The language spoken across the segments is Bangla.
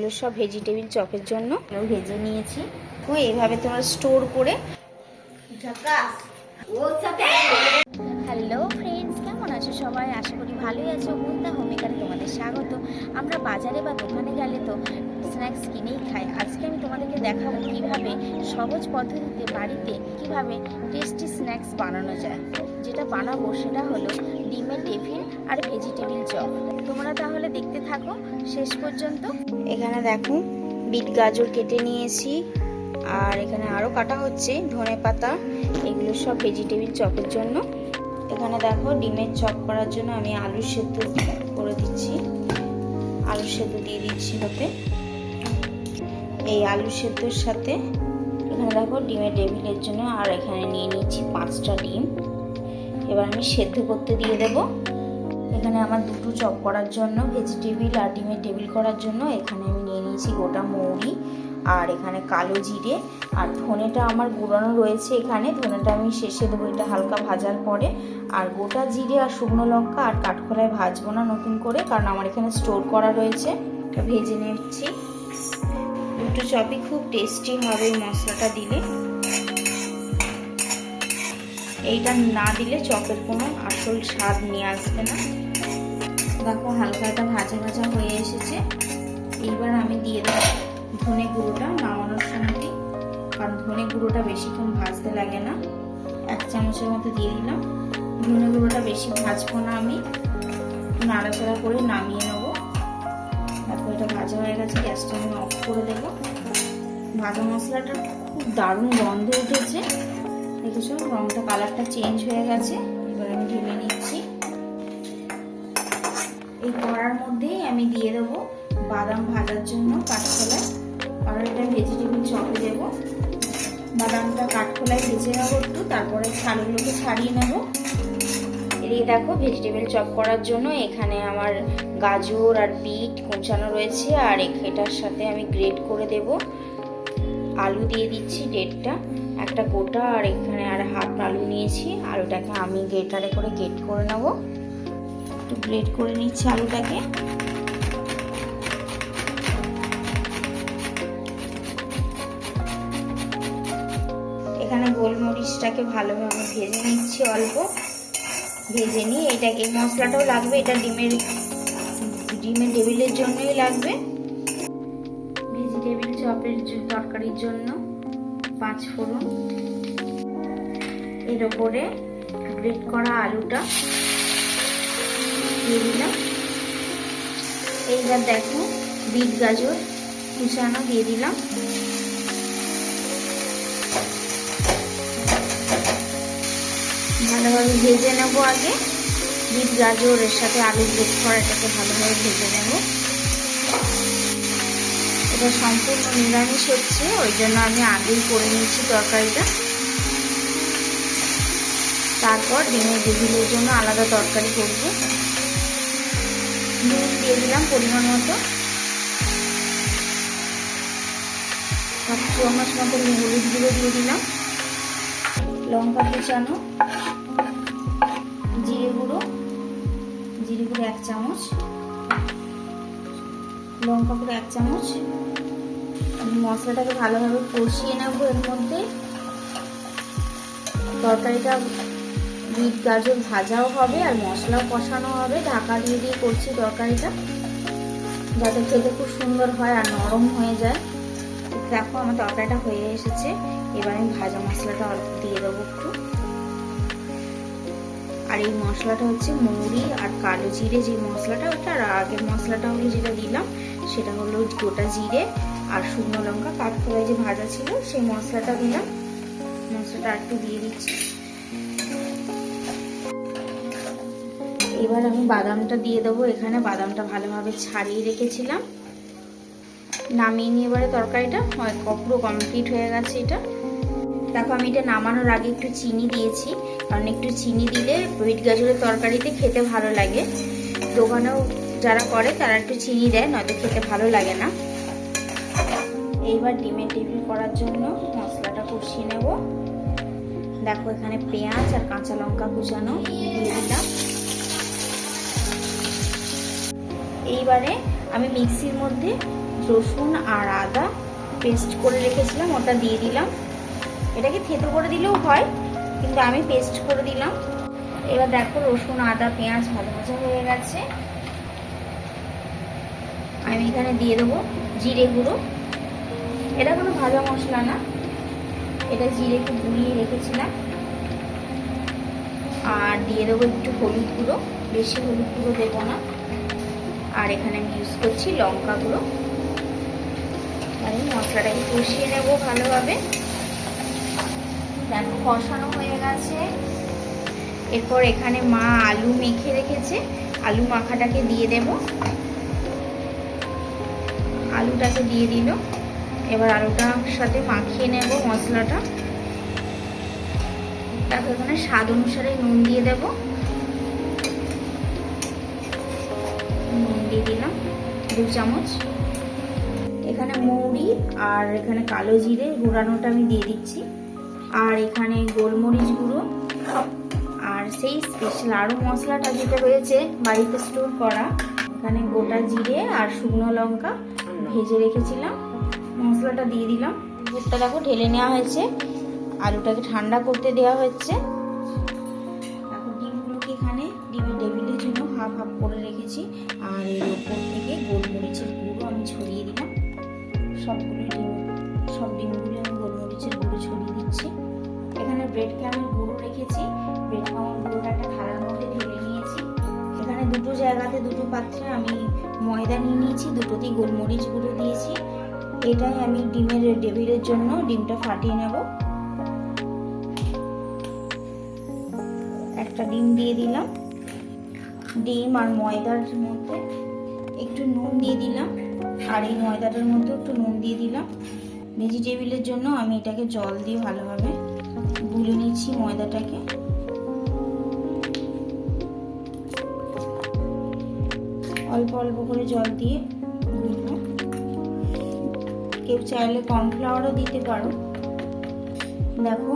এগুলো সব ভেজিটেবিল চপের জন্য ভেজে নিয়েছি। ও এইভাবে তোমরা স্টোর করে হ্যালো ফ্রেন্ডস কেমন আছো সবাই? আশা করি ভালোই আছো। মুন্না হোমিকারে তোমাদের স্বাগত। আমরা বাজারে বা দোকানে গেলে তো স্ন্যাক্স কিনেই খাই। আজকে আমি তোমাদেরকে দেখাবো কীভাবে সহজ পদ্ধতিতে বাড়িতে কীভাবে টেস্টি স্ন্যাক্স বানানো যায়। যেটা বানাবো সেটা হলো ডিমের টিফিন আর ভেজিটেবিল চপ। তোমরা তাহলে দেখতে থাকো, শেষ পর্যন্ত। এখানে দেখো, বিট গাজর কেটে নিয়েছি, আর এখানে আরও কাটা হচ্ছে ধনে পাতা। এগুলো সব ভেজিটেবিল চপের জন্য। এখানে দেখো, ডিমের চপ করার জন্য আমি আলু সেদ্ধ করে দিচ্ছি। আলু সেদ্ধ দিয়ে দিচ্ছি হতে এই আলু সেদ্ধর সাথে এখানে দেখো, ডিমের টেবিলের জন্য আর এখানে নিয়ে নিচ্ছি পাঁচটা ডিম। এবার আমি সেদ্ধ করতে দিয়ে দেব। এখানে আমার দুটো চপ করার জন্য ভেজিটেবিল আর ডিমের টেবিল করার জন্য। এখানে আমি নিয়ে নিয়েছি গোটা মৌরি আর এখানে কালো জিরে। আর ধনেটা আমার গুঁড়ানো রয়েছে এখানে। ধনেটা আমি শেষে দেবো, এটা হালকা ভাজার পরে। আর গোটা জিরে আর শুকনো লঙ্কা আর কাঠখোলায় ভাজবো না নতুন করে, কারণ আমার এখানে স্টোর করা রয়েছে। ভেজে নিচ্ছি। দুটো চপই খুব টেস্টি হবে মশলাটা দিলে। এইটা না দিলে চপের কোনো আসল স্বাদ নিয়ে আসবে না। দেখো হালকা একটা ভাজা ভাজা হয়ে এসেছে। এইবার আমি দিয়ে দেবো ধনে গুঁড়োটা নামানোর সময় কারণ ধনে গুঁড়োটা বেশিক্ষণ ভাজতে লাগে না। এক চামচের মতো দিয়ে দিলাম। ধনে গুঁড়োটা বেশি ভাজবো না আমি। নাড়াচাড়া করে নামিয়ে নেব। তারপর এটা ভাজা হয়ে গেছে, গ্যাসটা আমি অফ করে দেবো। ভাজা মশলাটা খুব দারুণ গন্ধ উঠেছে। দেখেছ রংটা, কালারটা চেঞ্জ হয়ে গেছে। এবার আমি ঢেলে নিচ্ছি। এই কড়ার মধ্যেই আমি দিয়ে দেবো বাদাম ভাজার জন্য কাঠখোলায়। কারণ এটা ভেজিটেবিল চপে দেবো। বাদামটা কাঠখোলায় ভেজে নেব একটু, তারপরে ছালগুলোকে ছাড়িয়ে নেব। এদিকে দেখো ভেজিটেবিল চপ করার জন্য এখানে আমার গাজর আর বিট কোঁচানো রয়েছে, আর এটার সাথে আমি গ্রেট করে দেব। আলু দিয়ে দিচ্ছি ডেটটা একটা গোটা আর এখানে আর হাফ আলু নিয়েছি। আলুটাকে আমি গ্রেটারে করে গ্রেট করে নেব। একটু গ্রেট করে নিচ্ছি আলুটাকে। এখানে গোলমরিচটাকে ভালোভাবে ভেজে নিচ্ছি অল্প। ভেজে নিয়ে এটাকে মশলাটাও লাগবে, এটা ডিমের ডিমের টেবিলের জন্যই লাগবে। ভেজিটেবিল চপের তরকারির জন্য। পাঁচ ফোড়ন। এর ওপরে গ্রেট করা আলুটা দিয়ে দিলাম। এইবার দেখো বিট গাজর কুচানো দিয়ে দিলাম। ভালোভাবে ভেজে নেব আগে। বিট গাজরের সাথে আলু গ্রেট করা এটাকে ভালোভাবে ভেজে নেব। এটা সম্পূর্ণ নিরামিষ হচ্ছে, ওই জন্য আমি আগেই করে নিচ্ছি তরকারিটা। তারপর ডিমের টেবিলের জন্য আলাদা তরকারি করব। নুন দিয়ে দিলাম পরিমাণ মতো। হাফ চামচ মতো হলুদ গুঁড়ো দিয়ে দিলাম। লঙ্কা কুচানো, জিরে গুঁড়ো জিরে গুঁড়ো এক চামচ, লঙ্কা গুঁড়ো এক চামচ। মশলাটাকে ভালোভাবে কষিয়ে নেব এর মধ্যে। তরকারিটা বিট গাজর ভাজাও হবে আর মশলাও কষানো হবে। ঢাকা দিয়ে দিয়ে করছি তরকারিটা যাতে খেতে খুব সুন্দর হয় আর নরম হয়ে যায়। দেখো আমার তরকারিটা হয়ে এসেছে। এবার আমি ভাজা মশলাটা দিয়ে দেবো একটু। আর এই মশলাটা হচ্ছে মৌরি আর কালো জিরে যে মশলাটা, ওটা আর আগের মশলাটা হলো যেটা দিলাম, সেটা হলো গোটা জিরে। আর শুকনো লঙ্কা কাঠখোলায় যে ভাজা ছিল, সেই মশলাটা দিলাম। মশলাটা একটু দিয়ে দিচ্ছি। এবার আমি বাদামটা দিয়ে দেবো। এখানে বাদামটা ভালোভাবে ছাড়িয়ে রেখেছিলাম। নামিয়ে নিয়ে এবারে তরকারিটা, হয় পুরো কমপ্লিট হয়ে গেছে এটা। দেখো, আমি এটা নামানোর আগে একটু চিনি দিয়েছি। কারণ একটু চিনি দিলে বিট গাজরের তরকারিতে খেতে ভালো লাগে। দোকানেও যারা করে, তারা একটু চিনি দেয়, নয়তো খেতে ভালো লাগে না। এইবার ডিমের টেবিল করার জন্য মশলাটা কষিয়ে নেব। দেখো এখানে পেঁয়াজ আর কাঁচা লঙ্কা কুচানো দিলাম। এইবারে আমি মিক্সির মধ্যে রসুন আর আদা পেস্ট করে রেখেছিলাম, ওটা দিয়ে দিলাম। এটাকে থেতো করে দিলেও হয়, কিন্তু আমি পেস্ট করে দিলাম। এবার দেখো রসুন, আদা, পেঁয়াজ ভালো ভাজা হয়ে গেছে। আমি এখানে দিয়ে দেবো জিরে গুঁড়ো। এটা কোনো ভাজা মশলা না। এটা জিরে একটু গুঁড়িয়ে রেখেছিলাম। আর দিয়ে দেবো একটু হলুদ গুঁড়ো। বেশি হলুদ গুঁড়ো দেবো না। আর এখানে আমি ইউজ করছি লঙ্কা গুঁড়ো। আমি মশলাটাকে কষিয়ে নেব ভালোভাবে। দেখো, কষানো হয়ে গেছে। এরপর এখানে মা আলু মেখে রেখেছে। আলু মাখাটাকে দিয়ে দেব। আলুটাকে দিয়ে দিল। এবার আলুটার সাথে মাখিয়ে নেব, মশলাটা। দেখো, এখানে স্বাদ অনুসারে নুন দিয়ে দেব। নুন দিয়ে দিলাম, দু চামচ। এখানে মৌরি আর এখানে কালো জিরে গুঁড়ানোটা আমি দিয়ে দিচ্ছি। আর এখানে গোলমরিচ গুঁড়ো। আর সেই স্পেশাল আরও মশলাটা যেটা রয়েছে, বাড়িতে স্টোর করা। এখানে গোটা জিরে আর শুকনো লঙ্কা ভেজে রেখেছিলাম। মশলাটা দিয়ে দিলাম। ভুট্টা দেখো ঢেলে নেওয়া হয়েছে। আলুটাকে ঠান্ডা করতে দেওয়া হচ্ছে এখন ডিমগুলোকে এখানে ডিমের টেবিলের জন্য হাফ হাফ করে রেখেছি। আর এর ওপর থেকে গোলমরিচের গুঁড়ো আমি ছড়িয়ে দিলাম। সবগুলো ডিম, সব ডিমগুলো আমি গোলমরিচের গুঁড়ো ছড়িয়ে দিচ্ছি। এখানে ব্রেড ক্যামের গুঁড়ো রেখেছি। ব্রেড ক্যামের গুঁড়োটা একটা থালার মধ্যে ঢেলে নিয়েছি। এখানে দুটো জায়গাতে দুটো পাত্রে আমি ময়দা নিয়ে নিয়েছি। দুটোতেই গোলমরিচ গুঁড়ো দিয়েছি। এটাই আমি ডিমের টেবিলের জন্য ডিমটা ফাটিয়ে নেব। একটা ডিম দিয়ে দিলাম। ডিম আর ময়দার মধ্যে একটু নুন দিয়ে দিলাম। আর এই ময়দাটার মধ্যে একটু নুন দিয়ে দিলাম। ভেজিটেবিলের জন্য আমি এটাকে জল দিয়ে ভালোভাবে গুলে নিচ্ছি ময়দাটাকে। অল্প অল্প করে জল দিয়ে কেউ চাইলে কর্নফ্লাওয়ারও দিতে পারো। দেখো,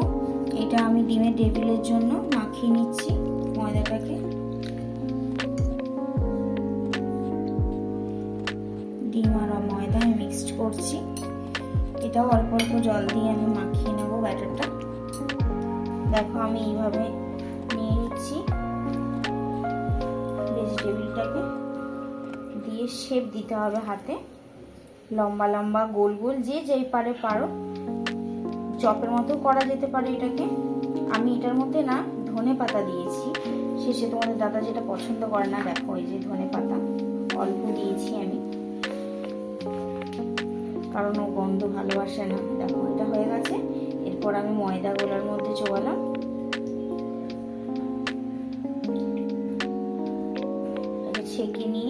এটা আমি ডিমের টেবিলের জন্য মাখিয়ে নিচ্ছি ময়দাটাকে। ডিম আর ময়দা আমি মিক্সড করছি। এটাও অল্প অল্প জল দিয়ে আমি মাখিয়ে নেব ব্যাটারটা। দেখো, আমি এইভাবে নিয়ে নিচ্ছি ভেজিটেবিলটাকে। দিয়ে শেপ দিতে হবে হাতে। লম্বা লম্বা গোল গোল, যে যেই পারে পারো। চপের মতো করা যেতে পারে এটাকে। আমি এটার মধ্যে না ধনে পাতা দিয়েছি। শেষে তোমাদের দাদা যেটা পছন্দ করে না, দেখো এই যে ধনে পাতা। অল্প দিয়েছি আমি। কারণ ও গন্ধ ভালোবাসে না। দেখো, এটা হয়ে গেছে। এরপর আমি ময়দা গোলার মধ্যে চোবালাম। ছেঁকে নিয়ে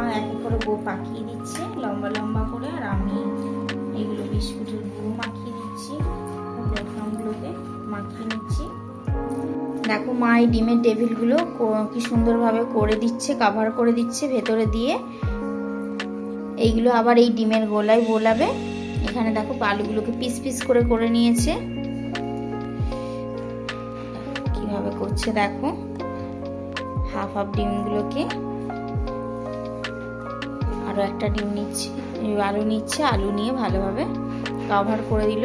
মা এক করে গো পাকিয়ে দিচ্ছে, লম্বা লম্বা করে, আর আমি এগুলো বিস্কুটের গুঁড়ো মাখিয়ে দিচ্ছি। ব্রেডক্রামগুলোকে মাখিয়ে নিচ্ছি। দেখো মা এই ডিমের টেবিলগুলো কি সুন্দরভাবে করে দিচ্ছে কাভার করে দিচ্ছে ভেতরে দিয়ে। এইগুলো আবার এই ডিমের গোলায় বোলাবে এখানে দেখো আলুগুলোকে পিস পিস করে করে নিয়েছে। কীভাবে করছে দেখো। হাফ হাফ ডিমগুলোকে আরও একটা ডিম নিচ্ছে। আলু নিচ্ছে, আলু নিয়ে ভালোভাবে কাভার করে দিল।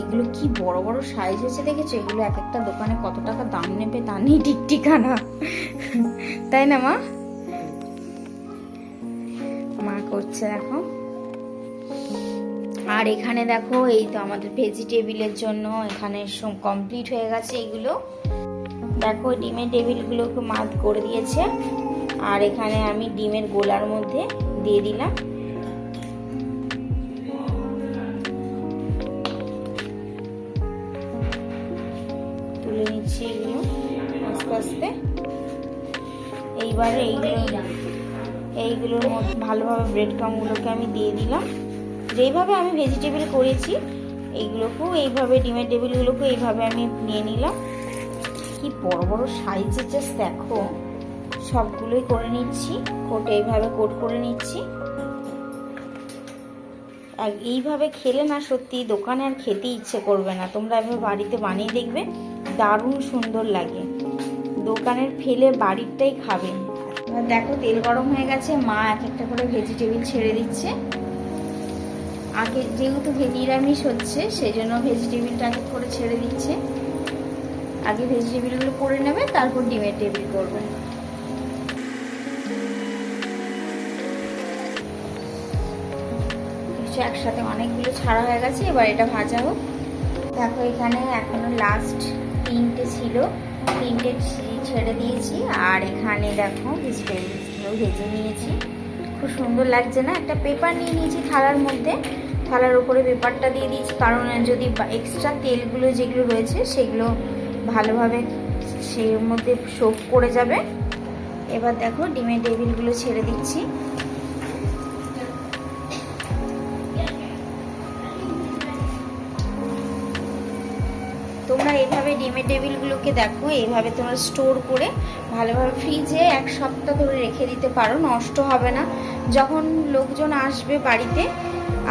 এগুলো কি বড় বড় সাইজ হয়েছে দেখেছ? এগুলো এক একটা দোকানে কত টাকা দাম নেবে তা নেই ঠিক ঠিকানা। তাই না, মা? মা করছে দেখো। আর এখানে দেখো, এই তো আমাদের ভেজিটেবিলের জন্য এখানে কমপ্লিট হয়ে গেছে এগুলো। দেখো, ডিমের টেবিলগুলোকে মাত করে দিয়েছে। আর এখানে আমি ডিমের গোলার মধ্যে দিয়ে দিলাম। তুলে নিচ্ছি এগুলো আস্তে আস্তে। এইবারে এইগুলো এইগুলোর মধ্যে ভালোভাবে ব্রেড ক্রামগুলোকে আমি দিয়ে দিলাম। যেইভাবে আমি ভেজিটেবল করেছি, এইগুলোকেও এইভাবে, ডিমের টেবিলগুলোকেও এইভাবে আমি নিয়ে নিলাম। কি বড় বড় সাইজের জাস্ট দেখো। সবগুলোই করে নিচ্ছি। কোট এইভাবে কোট করে নিচ্ছি। আর এইভাবে খেলে না সত্যি দোকানে আর খেতে ইচ্ছে করবে না। তোমরা এভাবে বাড়িতে বানিয়ে দেখবে, দারুণ সুন্দর লাগে। দোকানের ফেলে বাড়িরটাই খাবে। দেখো তেল গরম হয়ে গেছে, মা এক একটা করে ভেজিটেবিল ছেড়ে দিচ্ছে। আগে যেহেতু নিরামিষ হচ্ছে সেই জন্য ভেজিটেবিলটা আগে করে ছেড়ে দিচ্ছে। আগে ভেজিটেবিলগুলো করে নেবে, তারপর ডিমের টেবিল করবে। কিছু একসাথে অনেকগুলো ছাড়া হয়ে গেছে, এবার এটা ভাজা হোক। দেখো এখানে এখনও লাস্ট তিনটে ছিল। তিনটে ছেড়ে দিয়েছি, আর এখানে দেখো ভেজিটেবলসগুলো ভেজে নিয়েছি। খুব সুন্দর লাগছে না? একটা পেপার নিয়ে নিয়েছি থালার মধ্যে। থালার উপরে পেপারটা দিয়ে দিয়েছি, কারণ যদি এক্সট্রা তেলগুলো যেগুলো রয়েছে সেগুলো ভালোভাবে সেই মধ্যে সোপ করে যাবে। এবার দেখো ডিমের টেবিলগুলো ছেড়ে দিচ্ছি। এইভাবে ডিমের টেবিলগুলোকে দেখো, এইভাবে তোমরা স্টোর করে ভালোভাবে ফ্রিজে এক সপ্তাহ ধরে রেখে দিতে পারো, নষ্ট হবে না। যখন লোকজন আসবে বাড়িতে,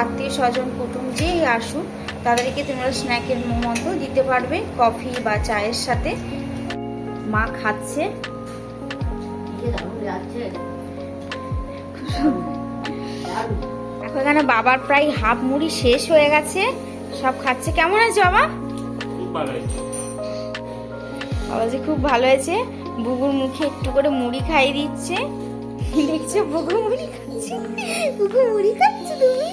আত্মীয় স্বজন, কুটুম যেই আসুক, তাদেরকে তোমরা স্ন্যাকের মতো দিতে পারবে, কফি বা চায়ের সাথে। মা খাচ্ছে। এখন এখানে বাবার প্রায় হাফ মুড়ি শেষ হয়ে গেছে। সব খাচ্ছে। কেমন আছে বাবা? ভালো হয়েছে বাবা খুব ভালো হয়েছে। বুবুর মুখে একটু করে মুড়ি খাইয়ে দিচ্ছে। দেখছ বুবু মুড়ি খাচ্ছে। বুবু মুড়ি খাচ্ছে তুমি?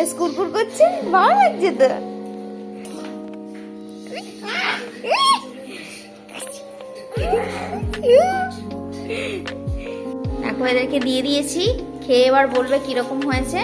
এস কুরকুর করছে? ভালো লাগছে তো। দেখো এদেরকে দিয়ে দিয়েছি। খেয়ে এবার বলবে কীরকম হয়েছে।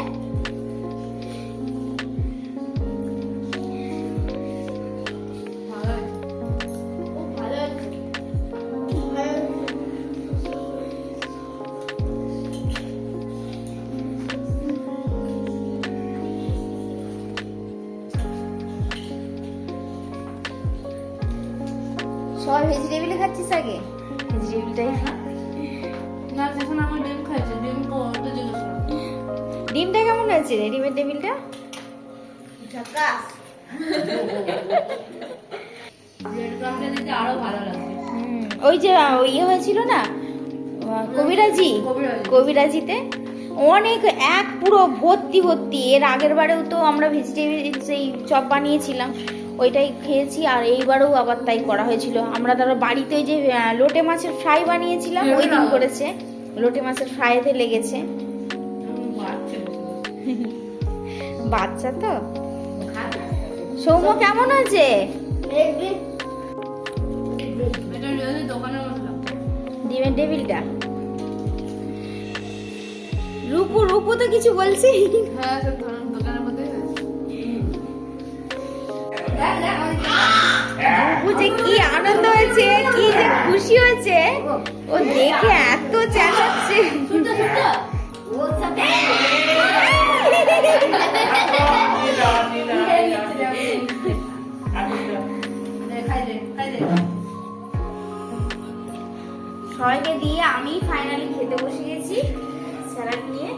সবাই ভেজিটেবিলে খাচ্ছিস আগে? ভেজিটেবিলটাই খা। না যখন আমার ডিম খাইছে ডিম জিজ্ঞেস করো। ডিমটা কেমন হয়েছে রে ডিমের টেবিলটা আরও ভালো হুম, ওই যে ওই ইয়ে হয়েছিল না? কবিরাজি? কবিরাজি। কবিরাজিতে? অনেক এক পুরো ভর্তি ভর্তি। এর আগের বারেও তো আমরা ভেজিটেবিল সেই চপ বানিয়েছিলাম। ওইটাই খেয়েছি আর এইবারও আবার তাই করা হয়েছিল। আমরা ধরো বাড়িতে ওই যে লোটে মাছের ফ্রাই বানিয়েছিলাম ওই দিন করেছে। লোটে মাছের ফ্রাইতে লেগেছে। বাচ্চা তো। সৌম্য কেমন আছে? ডিমের টেবিলটা। রূপু রূপু তো কিছু বলছি। হ্যাঁ যে কি আনন্দ হয়েছে, কি যে খুশি হয়েছে, ও দেখে এত চেঁচাচ্ছে। সবাইকে দিয়ে আমি ফাইনালি খেতে বসে গেছি স্যালাড নিয়ে।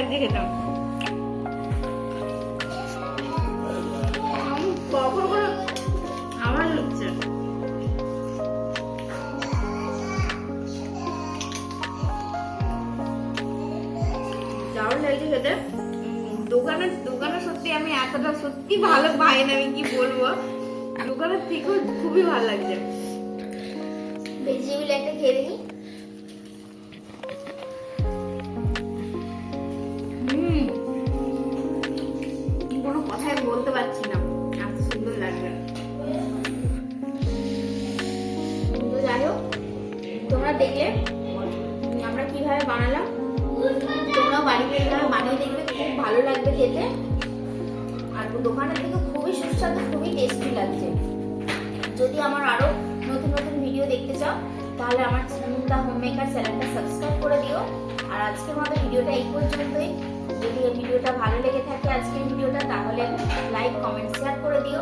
লাগছে আমি কখন করে আমার হচ্ছে। দারুণ লাগছে খেতে। উম, দোকানের দোকানে সত্যি আমি এতটা সত্যি ভালো পাই আমি কি বলব? দোকানের থেকেও খুবই ভালো লাগছে ভেজিটেবিল একটা খেয়ে দেখি বাড়িতে এইভাবে বানিয়ে দেখবে, খুব ভালো লাগবে খেতে। আর দোকানের থেকে খুবই সুস্বাদু, খুবই টেস্টি লাগছে। যদি আমার আরও নতুন নতুন ভিডিও দেখতে চাও, তাহলে আমার মুন্দা হোম মেকার চ্যানেলটা সাবস্ক্রাইব করে দিও। আর আজকের মতো ভিডিওটা এই পর্যন্তই। যদি এই ভিডিওটা ভালো লেগে থাকে আজকের ভিডিওটা তাহলে লাইক কমেন্ট শেয়ার করে দিও।